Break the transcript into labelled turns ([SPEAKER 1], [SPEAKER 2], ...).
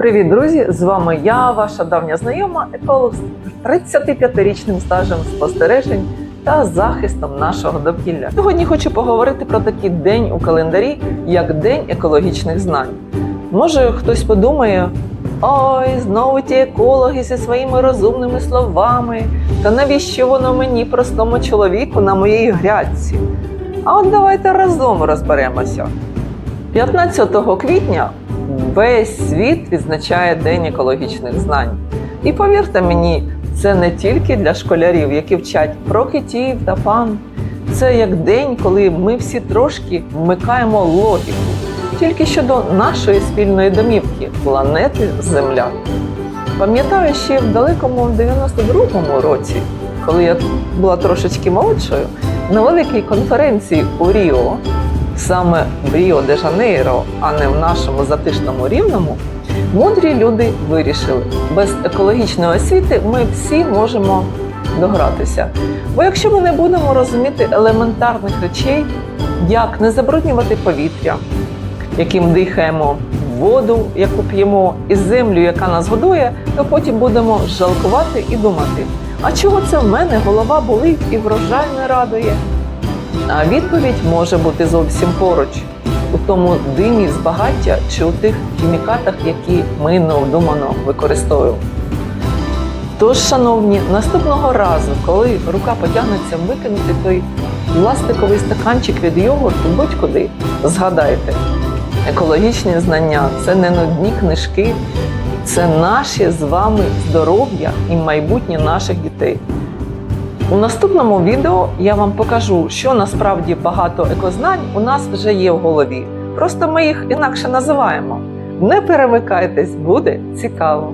[SPEAKER 1] Привіт, друзі! З вами я, ваша давня знайома, еколог з 35-річним стажем спостережень та захистом нашого довкілля. Сьогодні хочу поговорити про такий день у календарі, як День екологічних знань. Може, хтось подумає: ой, знову ті екологи зі своїми розумними словами, та навіщо воно мені, простому чоловіку, на моїй грядці? А от давайте разом розберемося. 15 квітня весь світ відзначає День екологічних знань. І повірте мені, це не тільки для школярів, які вчать про китів та пан. Це як день, коли ми всі трошки вмикаємо логіку тільки щодо нашої спільної домівки планети Земля. Пам'ятаю, ще в далекому 92-му році, коли я була трошечки молодшою, на великій конференції у Ріо, саме в Ріо де Жанейро, а не в нашому затишному рівному, мудрі люди вирішили, без екологічної освіти ми всі можемо догратися. Бо якщо ми не будемо розуміти елементарних речей, як не забруднювати повітря, яким дихаємо, воду, яку п'ємо, і землю, яка нас годує, то потім будемо жалкувати і думати, а чого це в мене голова болить і врожай не радує? А відповідь може бути зовсім поруч у тому димі з багаття чи у тих хімікатах, які ми необдумано використовуємо. Тож, шановні, наступного разу, коли рука потягнеться викинути той пластиковий стаканчик від йогурту будь-куди, згадайте, екологічні знання це не нудні книжки, це наші з вами здоров'я і майбутнє наших дітей. У наступному відео я вам покажу, що насправді багато екознань у нас вже є в голові. Просто ми їх інакше називаємо. Не перемикайтесь, буде цікаво.